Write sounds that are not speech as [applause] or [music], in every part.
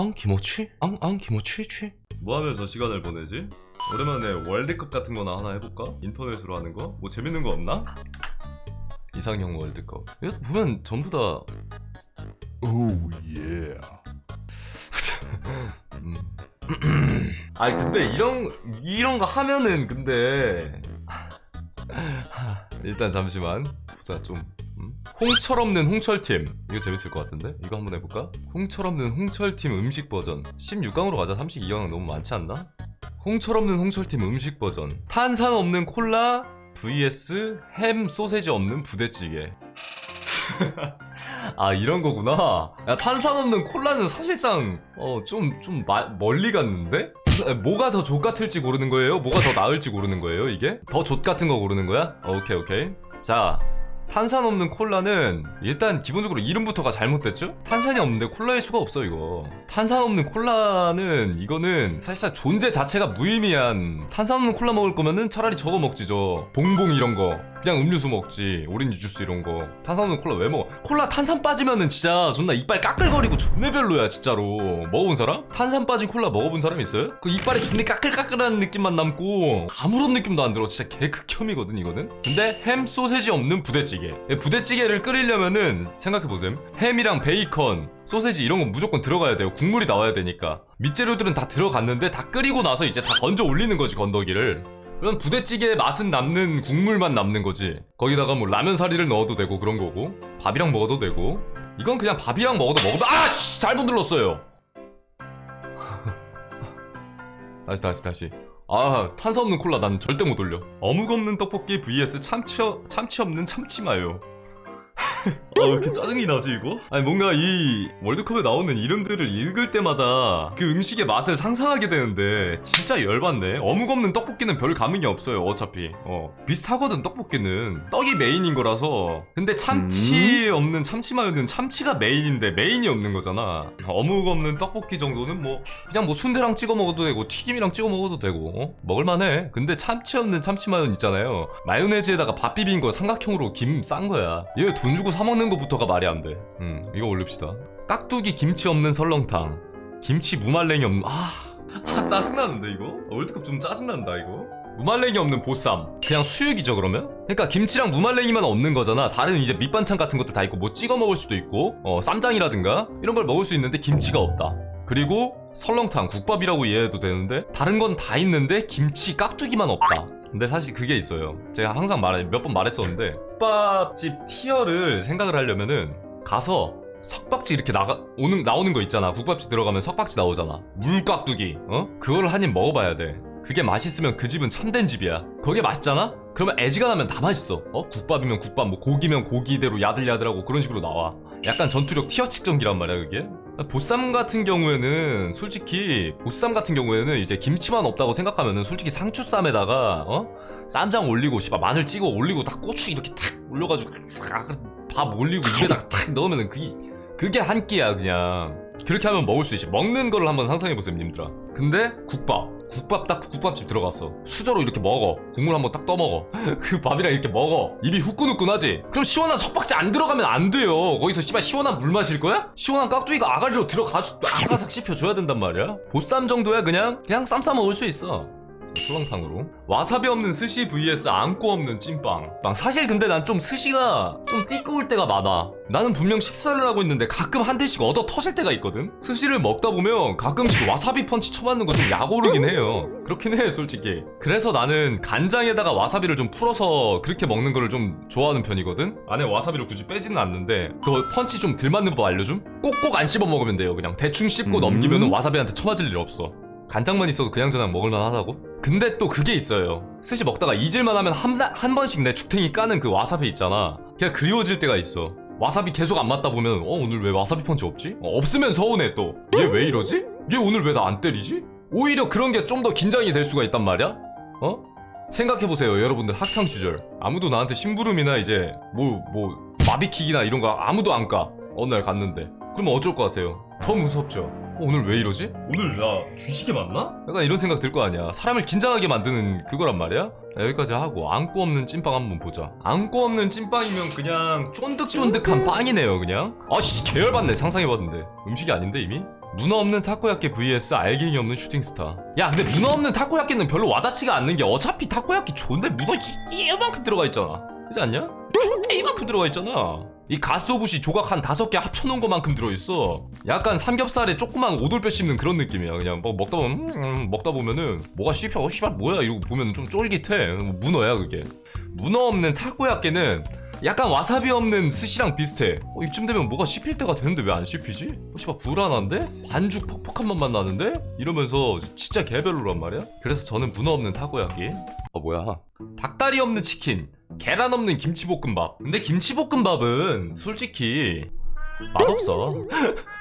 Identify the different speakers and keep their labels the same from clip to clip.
Speaker 1: 앙 기모치? 앙, 앙 기모치? 취?
Speaker 2: 뭐 하면서 시간을 보내지? 오랜만에 월드컵 같은 거나 하나 해볼까? 인터넷으로 하는 거? 뭐 재밌는 거 없나?
Speaker 1: 이상형 월드컵 이거 보면 전부 다
Speaker 3: Oh yeah.
Speaker 1: 음. [laughs] 아니 근데 이런 이런 거 하면은 근데 [laughs] 일단 잠시만 보자 좀 음? 홍철 없는 홍철팀 이거 재밌을 것 같은데 이거 한번 해볼까? 홍철 없는 홍철팀 음식 버전 16강으로 가자 32강 너무 많지 않나? 홍철 없는 홍철팀 음식 버전 탄산 없는 콜라 vs 햄 소세지 없는 부대찌개 [laughs] 아 이런 거구나. 야 탄산 없는 콜라는 사실상 어좀 좀 멀리 갔는데? 뭐가 더 족 같을지 고르는 거예요? 뭐가 더 나을지 고르는 거예요? 이게 더 족 같은 거 고르는 거야? 어, 오케이 오케이. 자 탄산 없는 콜라는 일단 기본적으로 이름부터가 잘못됐죠? 탄산이 없는데 콜라일 수가 없어 이거 탄산 없는 콜라는 이거는 사실상 존재 자체가 무의미한 탄산 없는 콜라 먹을 거면은 차라리 저거 먹지 저 봉봉 이런 거 그냥 음료수 먹지 오렌지 주스 이런 거. 탄산 없는 콜라 왜 먹어? 콜라 탄산 빠지면은 진짜 존나 이빨 까끌거리고 존내 별로야 진짜로. 먹어본 사람? 탄산 빠진 콜라 먹어본 사람 있어요? 그 이빨에 존내 까끌까끌하는 느낌만 남고 아무런 느낌도 안 들어. 진짜 개 극혐이거든 이거는. 근데 햄 소세지 없는 부대찌개. 예, 부대찌개를 끓이려면은 생각해보셈. 햄이랑 베이컨 소세지 이런 거 무조건 들어가야 돼요. 국물이 나와야 되니까. 밑재료들은 다 들어갔는데 다 끓이고 나서 이제 다 건져 올리는 거지 건더기를 그럼 부대찌개의 맛은 남는 국물만 남는 거지. 거기다가 뭐 라면 사리를 넣어도 되고 그런 거고 밥이랑 먹어도 되고. 이건 그냥 밥이랑 먹어도 먹어도 아씨 잘못 눌렀어요. [laughs] 다시 다시 다시. 아 탄산 없는 콜라 난 절대 못 올려. 어묵 없는 떡볶이 vs 참치, 어- 참치 없는 참치마요 [laughs] 아, 왜 이렇게 짜증이 나지, 이거? 아니, 뭔가 이 월드컵에 나오는 이름들을 읽을 때마다 그 음식의 맛을 상상하게 되는데, 진짜 열받네. 어묵 없는 떡볶이는 별 감흥이 없어요, 어차피. 어. 비슷하거든, 떡볶이는. 떡이 메인인 거라서. 근데 참치 없는 참치마요는 참치가 메인인데, 메인이 없는 거잖아. 어묵 없는 떡볶이 정도는 뭐, 그냥 뭐 순대랑 찍어 먹어도 되고, 튀김이랑 찍어 먹어도 되고, 어? 먹을만해. 근데 참치 없는 참치마요는 있잖아요. 마요네즈에다가 밥 비빈 거 삼각형으로 김 싼 거야. 얘 돈 주고 사 먹는 거부터가 말이 안 돼. 음, 이거 올립시다. 깍두기 김치 없는 설렁탕. 김치 무말랭이 없는 아, 아 짜증나는데 이거? 월드컵 좀 짜증난다 이거. 무말랭이 없는 보쌈. 그냥 수육이죠 그러면? 그러니까 김치랑 무말랭이만 없는 거잖아. 다른 이제 밑반찬 같은 것들 다 있고 뭐 찍어 먹을 수도 있고 어 쌈장이라든가 이런 걸 먹을 수 있는데 김치가 없다. 그리고 설렁탕 국밥이라고 이해해도 되는데 다른 건 다 있는데 김치 깍두기만 없다. 근데 사실 그게 있어요. 제가 항상 말해 몇 번 말했었는데 국밥집 티어를 생각을 하려면은 가서 석박지 이렇게 나가 오는 나오는 거 있잖아. 국밥집 들어가면 석박지 나오잖아. 물깍두기. 어? 그걸 한 입 먹어봐야 돼. 그게 맛있으면 그 집은 참된 집이야. 거기에 맛있잖아? 그러면 애지가 나면 다 맛있어. 어? 국밥이면 국밥, 뭐 고기면 고기대로 야들야들하고 그런 식으로 나와. 약간 전투력 티어 측정기란 말이야, 그게. 보쌈 같은 경우에는 솔직히 보쌈 같은 경우에는 이제 김치만 없다고 생각하면은 솔직히 상추쌈에다가 어? 쌈장 올리고 씨발 마늘 찍어 올리고 딱 고추 이렇게 탁 올려가지고 싹밥 올리고 입에다가 탁 넣으면은 그게 그게 한 끼야 그냥. 그렇게 하면 먹을 수 있지. 먹는 거를 한번 상상해보세요 님들아. 근데 국밥 국밥 딱 국밥집 들어갔어. 수저로 이렇게 먹어. 국물 한번 딱 떠먹어. [laughs] 그 밥이랑 이렇게 먹어. 입이 후끈후끈하지? 그럼 시원한 석박지 안 들어가면 안 돼요. 거기서 씨발 시원한 물 마실 거야? 시원한 깍두기가 아가리로 들어가지고 아삭아삭 씹혀줘야 된단 말이야? 보쌈 정도야 그냥? 그냥 쌈싸 먹을 수 있어 설렁탕으로. 와사비 없는 스시 vs 안고 없는 찐빵. 빵 사실 근데 난 좀 스시가 좀 띠꺼울 때가 많아. 나는 분명 식사를 하고 있는데 가끔 한 대씩 얻어 터질 때가 있거든? 스시를 먹다 보면 가끔씩 와사비 펀치 쳐맞는 거 좀 약오르긴 해요. 그렇긴 해 솔직히. 그래서 나는 간장에다가 와사비를 좀 풀어서 그렇게 먹는 거를 좀 좋아하는 편이거든? 안에 와사비를 굳이 빼지는 않는데 그거 펀치 좀 덜 맞는 법 알려줌? 꼭꼭 안 씹어 먹으면 돼요 그냥. 대충 씹고
Speaker 3: 음.
Speaker 1: 넘기면 와사비한테 쳐맞을 일 없어. 간장만 있어도 그냥 저냥 먹을만 하다고? 근데 또 그게 있어요. 스시 먹다가 잊을만 하면 한, 한 번씩 내 죽탱이 까는 그 와사비 있잖아. 그냥 그리워질 때가 있어. 와사비 계속 안 맞다 보면, 어, 오늘 왜 와사비 펀치 없지? 어, 없으면 서운해 또. 얘 왜 이러지? 얘 오늘 왜 나 안 때리지? 오히려 그런 게 좀 더 긴장이 될 수가 있단 말이야? 어? 생각해보세요, 여러분들 학창시절. 아무도 나한테 심부름이나 이제, 뭐, 뭐, 마비킥이나 이런 거 아무도 안 까. 어느 날 갔는데. 그러면 어쩔 것 같아요? 더 무섭죠. 오늘 왜 이러지?
Speaker 2: 오늘 나 주식이 맞나?
Speaker 1: 약간 이런 생각 들 거 아니야. 사람을 긴장하게 만드는 그거란 말이야. 자, 여기까지 하고 안고 없는 찐빵 한번 보자. 안고 없는 찐빵이면 그냥 쫀득쫀득한 빵이네요, 그냥. 아씨 계열받네. 상상해봤는데 음식이 아닌데 이미. 문어 없는 타코야끼 vs 알갱이 없는 슈팅스타. 야 근데 문어 없는 타코야끼는 별로 와닿지가 않는 게 어차피 타코야끼 좋은데 문어 이- 이만큼 들어가 있잖아. 그렇지 않냐? 존나 이만큼 들어가 있잖아. 이 가스오부시 조각 한 다섯 개 합쳐놓은 것만큼 들어있어. 약간 삼겹살에 조그만 오돌뼈 씹는 그런 느낌이야. 그냥 뭐 먹다 보면 음, 음, 먹다 보면은 뭐가 씹혀, 어, 씨발 뭐야 이러고 보면 좀 쫄깃해. 문어야 그게. 문어 없는 타코야끼는 약간 와사비 없는 스시랑 비슷해. 어, 이쯤 되면 뭐가 씹힐 때가 되는데 왜 안 씹히지? 어, 씨발 불안한데? 반죽 퍽퍽한 맛만 나는데? 이러면서 진짜 개별로란 말이야. 그래서 저는 문어 없는 타코야끼. 아 뭐야? 닭다리 없는 치킨, 계란 없는 김치볶음밥. 근데 김치볶음밥은 솔직히 맛없어.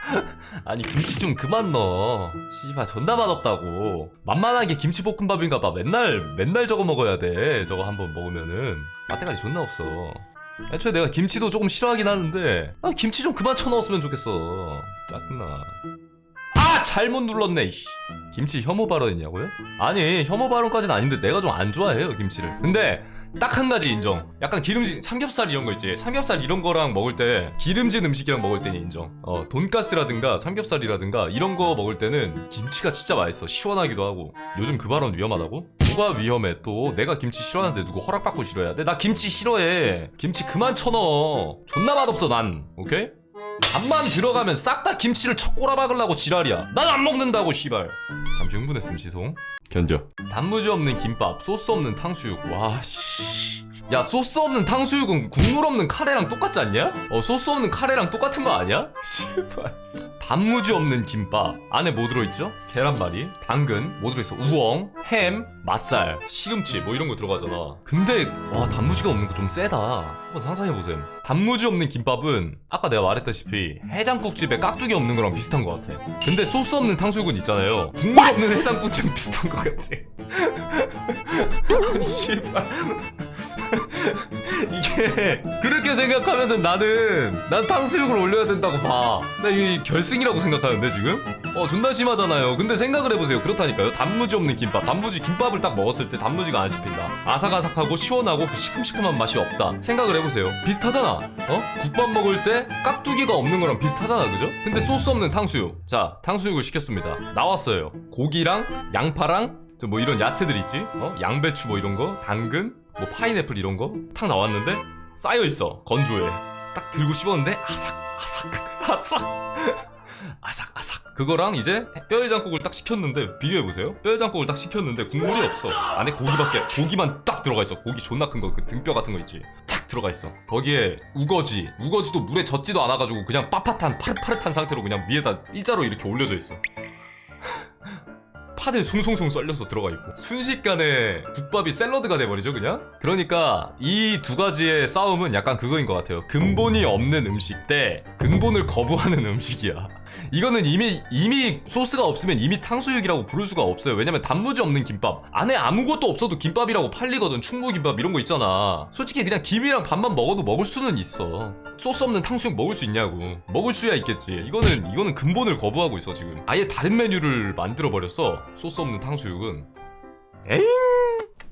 Speaker 1: [laughs] 아니 김치 좀 그만 넣어. 씨발 존나 맛없다고. 만만하게 김치볶음밥인가 봐. 맨날 맨날 저거 먹어야 돼. 저거 한번 먹으면은 맛대가리 존나 없어. 애초에 내가 김치도 조금 싫어하긴 하는데 아 김치 좀 그만 쳐넣었으면 좋겠어. 짜증나. 아 잘못 눌렀네. 김치 혐오 발언이냐고요? 아니 혐오 발언까지는 아닌데 내가 좀 안 좋아해요 김치를. 근데 딱 한 가지 인정. 약간 기름진 삼겹살 이런 거 있지. 삼겹살 이런 거랑 먹을 때 기름진 음식이랑 먹을 때는 인정. 어 돈가스라든가 삼겹살이라든가 이런 거 먹을 때는 김치가 진짜 맛있어. 시원하기도 하고. 요즘 그 발언 위험하다고? 뭐가 위험해 또? 내가 김치 싫어하는데 누구 허락받고 싫어해야 돼? 나 김치 싫어해. 김치 그만 쳐넣어. 존나 맛없어 난. 오케이? 밥만 들어가면 싹 다 김치를 쳐 꼬라 박으려고 지랄이야. 난 안 먹는다고 씨발. 잠시 흥분했음 시송. 견뎌. 단무지 없는 김밥, 소스 없는 탕수육. 와 씨. 야 소스 없는 탕수육은 국물 없는 카레랑 똑같지 않냐? 어 소스 없는 카레랑 똑같은 거 아니야? [laughs] 씨발. 단무지 없는 김밥 안에 뭐 들어있죠? 계란말이, 당근, 뭐 들어있어? 우엉, 햄, 맛살, 시금치 뭐 이런 거 들어가잖아. 근데 와 단무지가 없는 거 좀 세다. 한번 상상해 보세요. 단무지 없는 김밥은 아까 내가 말했다시피 해장국집에 깍두기 없는 거랑 비슷한 것 같아. 근데 소스 없는 탕수육은 있잖아요. 국물 없는 해장국집은 비슷한 것 같아. [laughs] 아니, 씨발. 이게 그렇게 생각하면은 나는 난 탕수육을 올려야 된다고 봐. 나 이 결승이라고 생각하는데 지금? 어 존나 심하잖아요. 근데 생각을 해보세요. 그렇다니까요. 단무지 없는 김밥. 단무지 김밥을 딱 먹었을 때 단무지가 안 씹힌다. 아삭아삭하고 시원하고 그 시큼시큼한 맛이 없다. 생각을 해보세요. 비슷하잖아. 어? 국밥 먹을 때 깍두기가 없는 거랑 비슷하잖아, 그죠? 근데 소스 없는 탕수육. 자, 탕수육을 시켰습니다. 나왔어요. 고기랑 양파랑 저뭐 이런 야채들 있지? 어? 양배추 뭐 이런 거, 당근, 뭐 파인애플 이런 거 탁 나왔는데 쌓여 있어 건조해. 딱 들고 씹었는데 아삭 아삭 [laughs] 아삭 아삭 아삭 그거랑 이제 뼈해장국을 딱 시켰는데 비교해 보세요. 뼈해장국을 딱 시켰는데 국물이 없어. 안에 고기밖에 고기만 딱 들어가 있어. 고기 존나 큰 거 그 등뼈 같은 거 있지. 탁 들어가 있어. 거기에 우거지 우거지도 물에 젖지도 않아가지고 그냥 빳빳한 파릇파릇한 상태로 그냥 위에다 일자로 이렇게 올려져 있어. 파들 송송송 썰려서 들어가 있고 순식간에 국밥이 샐러드가 돼버리죠 그냥? 그러니까 이 두 가지의 싸움은 약간 그거인 것 같아요. 근본이 없는 음식 대 근본을 거부하는 [laughs] 음식이야 이거는 이미 이미 소스가 없으면 이미 탕수육이라고 부를 수가 없어요. 왜냐면 단무지 없는 김밥. 안에 아무것도 없어도 김밥이라고 팔리거든. 충무김밥 이런 거 있잖아. 솔직히 그냥 김이랑 밥만 먹어도 먹을 수는 있어. 소스 없는 탕수육 먹을 수 있냐고. 먹을 수야 있겠지. 이거는 이거는 근본을 거부하고 있어 지금. 아예 다른 메뉴를 만들어 버렸어 소스 없는 탕수육은. 에잉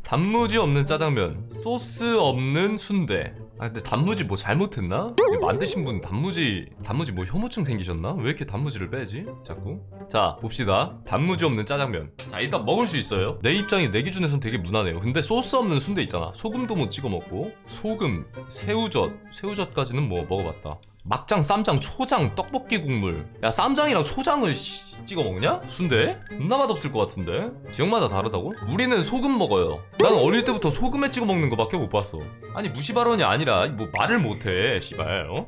Speaker 1: 단무지 없는 짜장면 소스 없는 순대. 아 근데 단무지 뭐 잘못했나? 만드신 분 단무지 단무지 뭐 혐오증 생기셨나? 왜 이렇게 단무지를 빼지? 자꾸. 자 봅시다. 단무지 없는 짜장면. 자 일단 먹을 수 있어요. 내 입장이 내 기준에선 되게 무난해요. 근데 소스 없는 순대 있잖아. 소금도 못 찍어 먹고. 소금 새우젓. 새우젓까지는 뭐 먹어봤다 막장, 쌈장, 초장, 떡볶이 국물. 야, 쌈장이랑 초장을 씨- 찍어 먹냐? 순대? 존나 맛없을 것 같은데? 지역마다 다르다고? 우리는 소금 먹어요. 나는 어릴 때부터 소금에 찍어 먹는 거밖에 못 봤어. 아니, 무시 발언이 아니라, 뭐, 말을 못해, 씨발, 어?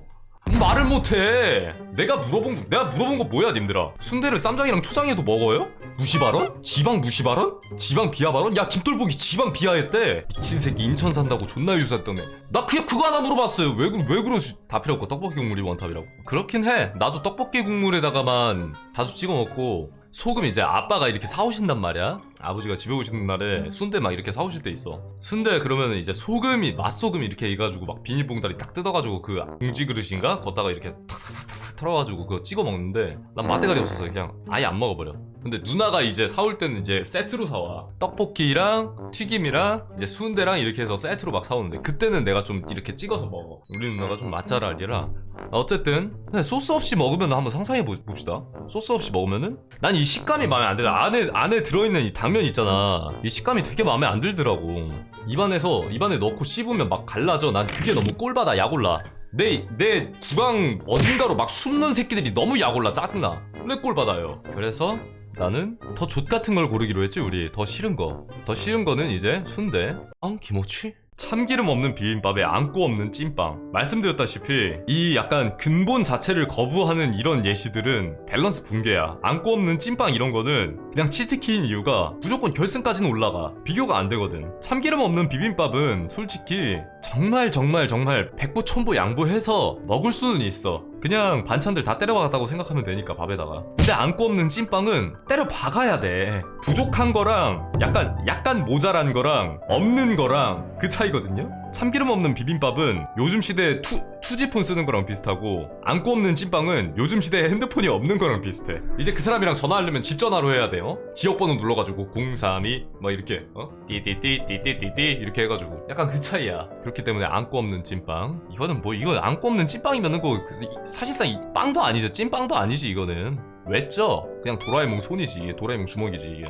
Speaker 1: 말을 못해! 내가 물어본 거, 내가 물어본 거 뭐야, 님들아? 순대를 쌈장이랑 초장에도 먹어요? 무시 발언? 지방 무시 발언? 지방 비하 발언? 야, 김돌복이 지방 비하했대! 미친 새끼 인천 산다고 존나 유사했던 애. 나 그냥 그거 하나 물어봤어요. 왜, 그- 왜 그러시, 다 필요 없고 떡볶이 국물이 원탑이라고. 그렇긴 해. 나도 떡볶이 국물에다가만 자주 찍어 먹고, 소금 이제 아빠가 이렇게 사오신단 말이야. 아버지가 집에 오시는 날에 순대 막 이렇게 사오실 때 있어. 순대 그러면 이제 소금이 맛소금 이렇게 해가지고 막 비닐봉다리 딱 뜯어가지고 그 궁지 그릇인가 걷다가 이렇게 탁탁탁탁 털어가지고 그거 찍어 먹는데 난 맛대가리 없어서 그냥 아예 안 먹어버려. 근데 누나가 이제 사올 때는 이제 세트로 사와. 떡볶이랑 튀김이랑 이제 수은대랑 이렇게 해서 세트로 막 사오는데 그때는 내가 좀 이렇게 찍어서 먹어. 우리 누나가 좀 맛잘알이라. 어쨌든 소스 없이 먹으면 한번 상상해 보- 봅시다. 소스 없이 먹으면은 난 이 식감이 마음에 안 들어. 안에 안에 들어있는 이 당면 있잖아. 이 식감이 되게 마음에 안 들더라고. 입안에서 입안에 넣고 씹으면 막 갈라져. 난 그게 너무 꼴받아. 약올라 내, 내 구강 어딘가로 막 숨는 새끼들이 너무 약올라 짜증나. 왜 꼴받아요. 그래서 나는 더 족 같은 걸 고르기로 했지 우리. 더 싫은 거더 싫은 거는 이제 순대. 앙 김치 참기름 없는 비빔밥에 안고 없는 찐빵. 말씀드렸다시피 이 약간 근본 자체를 거부하는 이런 예시들은 밸런스 붕괴야. 안고 없는 찐빵 이런 거는 그냥 치트키인 이유가 무조건 결승까지는 올라가. 비교가 안 되거든. 참기름 없는 비빔밥은 솔직히 정말 정말 정말 백보 천보 양보해서 먹을 수는 있어 그냥 반찬들 다 때려 박았다고 생각하면 되니까 밥에다가. 근데 안고 없는 찐빵은 때려 박아야 돼. 부족한 거랑 약간 약간 모자란 거랑 없는 거랑 그 차이거든요? 참기름 없는 비빔밥은 요즘 시대에 투, 투지폰 쓰는 거랑 비슷하고 안고 없는 찐빵은 요즘 시대에 핸드폰이 없는 거랑 비슷해. 이제 그 사람이랑 전화하려면 집 전화로 해야 돼요. 지역번호 눌러가지고 032 막 이렇게 어? 띠띠띠띠띠띠띠 이렇게 해가지고 약간 그 차이야. 그렇기 때문에 안고 없는 찐빵. 이거는 뭐 이거 안고 없는 찐빵이면은 그 그- 사실상 이 빵도 아니죠. 찐빵도 아니지 이거는. 왜죠? 그냥 도라에몽 손이지. 도라에몽 주먹이지 이게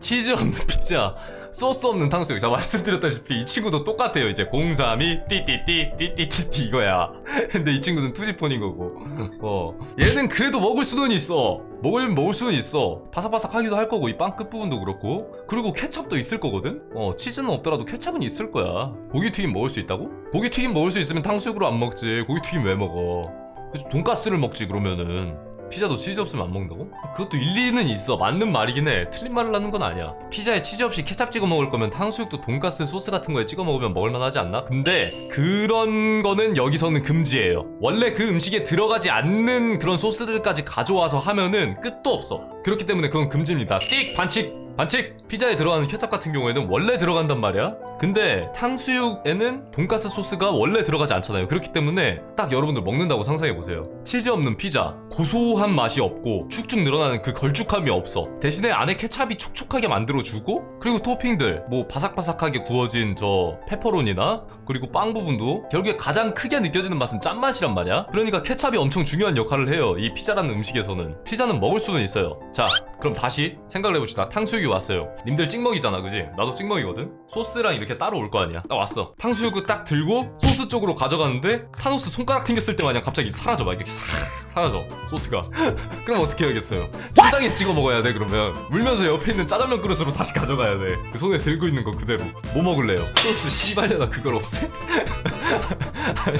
Speaker 1: 치즈 없는 [laughs] 피자 소스 없는 탕수육. 제가 말씀드렸다시피 이 친구도 똑같아요. 이제 032 띠띠띠 띠띠띠띠 이거야. [laughs] 근데 이 친구는 투지폰인 거고. [laughs] 어. 얘는 그래도 먹을 수는 있어. 먹으면 먹을 수는 있어. 바삭바삭하기도 할 거고 이 빵 끝부분도 그렇고. 그리고 케찹도 있을 거거든? 어 치즈는 없더라도 케찹은 있을 거야. 고기 튀김 먹을 수 있다고? 고기 튀김 먹을 수 있으면 탕수육으로 안 먹지. 고기 튀김 왜 먹어? 그래서 돈가스를 먹지 그러면은 피자도 치즈 없으면 안 먹는다고? 그것도 일리는 있어 맞는 말이긴 해 틀린 말을 하는 건 아니야 피자에 치즈 없이 케찹 찍어 먹을 거면 탕수육도 돈가스 소스 같은 거에 찍어 먹으면 먹을만 하지 않나? 근데 그런 거는 여기서는 금지예요 원래 그 음식에 들어가지 않는 그런 소스들까지 가져와서 하면은 끝도 없어 그렇기 때문에 그건 금지입니다 띡 반칙 반칙! 피자에 들어가는 케찹 같은 경우에는 원래 들어간단 말이야. 근데 탕수육에는 돈가스 소스가 원래 들어가지 않잖아요. 그렇기 때문에 딱 여러분들 먹는다고 상상해 보세요. 치즈 없는 피자, 고소한 맛이 없고 축축 늘어나는 그 걸쭉함이 없어. 대신에 안에 케찹이 촉촉하게 만들어주고 그리고 토핑들 뭐 바삭바삭하게 구워진 저 페퍼론이나 그리고 빵 부분도 결국에 가장 크게 느껴지는 맛은 짠맛이란 말이야. 그러니까 케찹이 엄청 중요한 역할을 해요. 이 피자라는 음식에서는. 피자는 먹을 수는 있어요. 자, 그럼 다시 생각을 해봅시다. 탕수육이 왔어요. 님들 찍먹이잖아, 그지? 나도 찍먹이거든? 소스랑 이렇게 따로 올 거 아니야. 딱 왔어. 탕수육을 딱 들고 소스 쪽으로 가져가는데 타노스 손가락 튕겼을 때 마냥 갑자기 사라져. 막 이렇게 싹 사라져. 소스가. [laughs] 그럼 어떻게 해야겠어요? 초장에 찍어 먹어야 돼, 그러면. 물면서 옆에 있는 짜장면 그릇으로 다시 가져가야 돼. 그 손에 들고 있는 거 그대로. 뭐 먹을래요? 소스 씨발려나 그걸 없애? [laughs] 아니.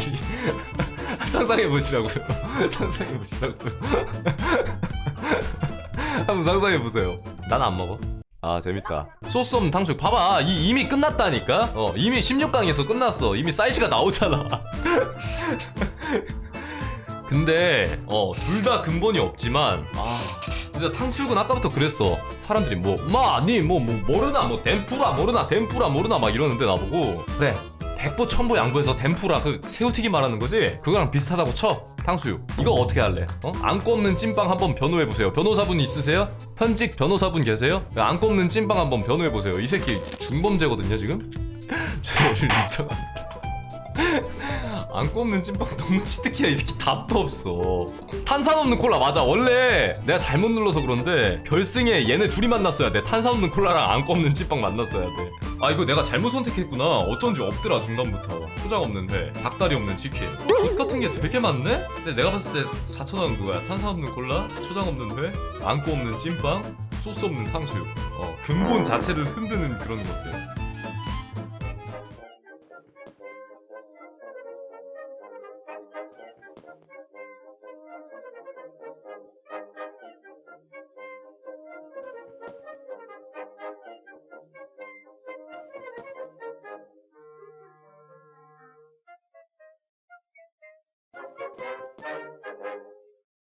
Speaker 1: [laughs] 상상해보시라고요. 상상해보시라고요. 한번 상상해보세요. 난 안 먹어. 아 재밌다. 소스 없는 탕수육. 봐봐. 이, 이미 끝났다니까? 어 이미 16강에서 끝났어. 이미 사이즈가 나오잖아. [laughs] 근데 어 둘 다 근본이 없지만 아 진짜 탕수육은 아까부터 그랬어. 사람들이 뭐마니뭐 뭐 모르나 뭐 덴푸라 모르나 덴푸라 모르나 막 이러는데 나보고. 그래. 백보 천보 양보해서 덴푸라 그 새우튀김 말하는 거지? 그거랑 비슷하다고 쳐 탕수육. 이거 어떻게 할래? 어? 안고 없는 찐빵 한번 변호해 보세요. 변호사분 있으세요? 현직 변호사분 계세요? 안고 없는 찐빵 한번 변호해 보세요. 이 새끼 중범죄거든요 지금? [laughs] 죄를 인정합니다 안고 없는 찐빵 너무 치트키야 이 새끼. 답도 없어. 탄산 없는 콜라 맞아. 원래 내가 잘못 눌러서 그런데 결승에 얘네 둘이 만났어야 돼. 탄산 없는 콜라랑 안고 없는 찐빵 만났어야 돼아 이거 내가 잘못 선택했구나. 어쩐지 없더라 중간부터. 초장 없는데. 닭다리 없는 치킨. 족 같은 게 되게 많네? 근데 내가 봤을 때 4천원은 그거야. 탄산 없는 콜라 초장 없는데 안고 없는 찐빵 소스 없는 탕수육. 어 근본 자체를 흔드는 그런 것들